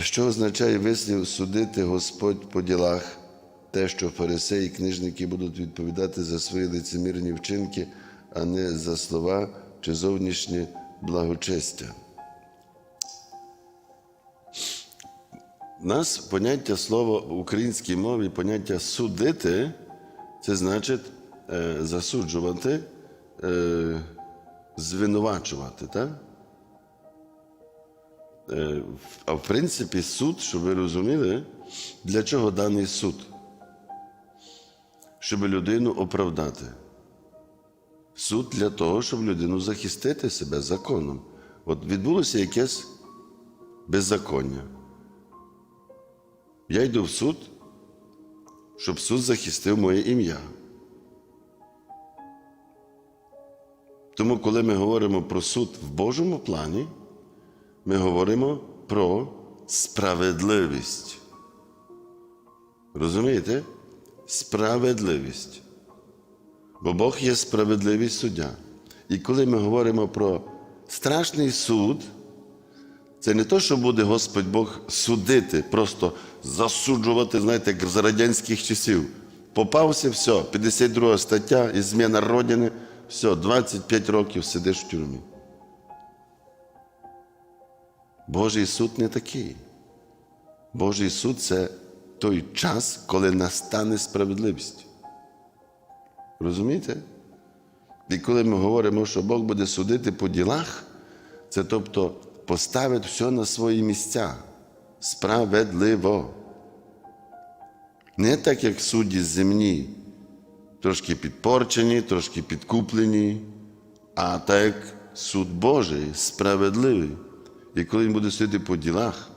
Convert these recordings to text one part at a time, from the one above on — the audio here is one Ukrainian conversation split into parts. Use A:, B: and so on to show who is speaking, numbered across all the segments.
A: Що означає вислів судити Господь по ділах? Те, що фарисеї і книжники будуть відповідати за свої лицемірні вчинки, а не за слова чи зовнішнє благочестя. Нас поняття слова в українській мові, поняття судити, це значить е, засуджувати, е, звинувачувати. Так? Е, а в принципі, суд, щоб ви розуміли, для чого даний суд? Щоб людину оправдати. Суд для того, щоб людину захистити себе законом. От відбулося якесь беззаконня. Я йду в суд, щоб суд захистив моє ім'я. Тому, коли ми говоримо про суд в Божому плані, ми говоримо про справедливість. Розумієте? Справедливість. Бо Бог є справедливий суддя. І коли ми говоримо про страшний суд, це не то, що буде Господь Бог судити, просто засуджувати, знаєте, як за радянських часів. Попався, все, 52 стаття і зміна родини, все, 25 років сидиш в тюрмі. Божий суд не такий. Божий суд це той час, коли настане справедливість. Розумієте? І коли ми говоримо, що Бог буде судити по ділах, це тобто поставить все на свої місця. Справедливо. Не так, як судді земні, трошки підпорчені, трошки підкуплені, а так як суд Божий, справедливий. І коли він буде судити по ділах,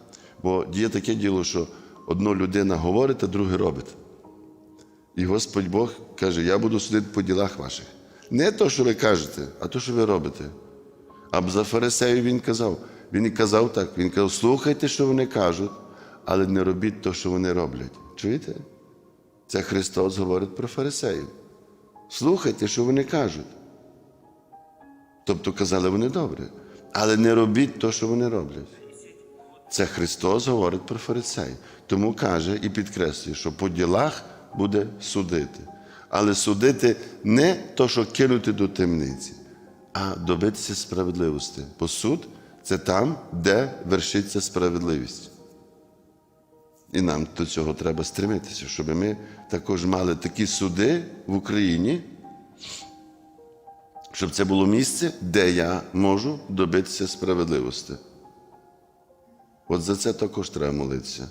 A: бо є таке діло, що одна людина говорить, а друге робить. І Господь Бог каже: Я буду судити по ділах ваших. Не то, що ви кажете, а то, що ви робите. А за фарисеїв він казав. Він і казав так: він казав, слухайте, що вони кажуть, але не робіть те, що вони роблять. Чуєте? Це Христос говорить про фарисеїв. Слухайте, що вони кажуть. Тобто казали вони добре, але не робіть те, що вони роблять. Це Христос говорить про фарисеїв. Тому каже і підкреслює, що по ділах буде судити. Але судити не то, що кинути до темниці, а добитися справедливості. Бо суд це там, де вершиться справедливість. І нам до цього треба стремитися, щоб ми також мали такі суди в Україні, щоб це було місце, де я можу добитися справедливості. От за це також треба молитися.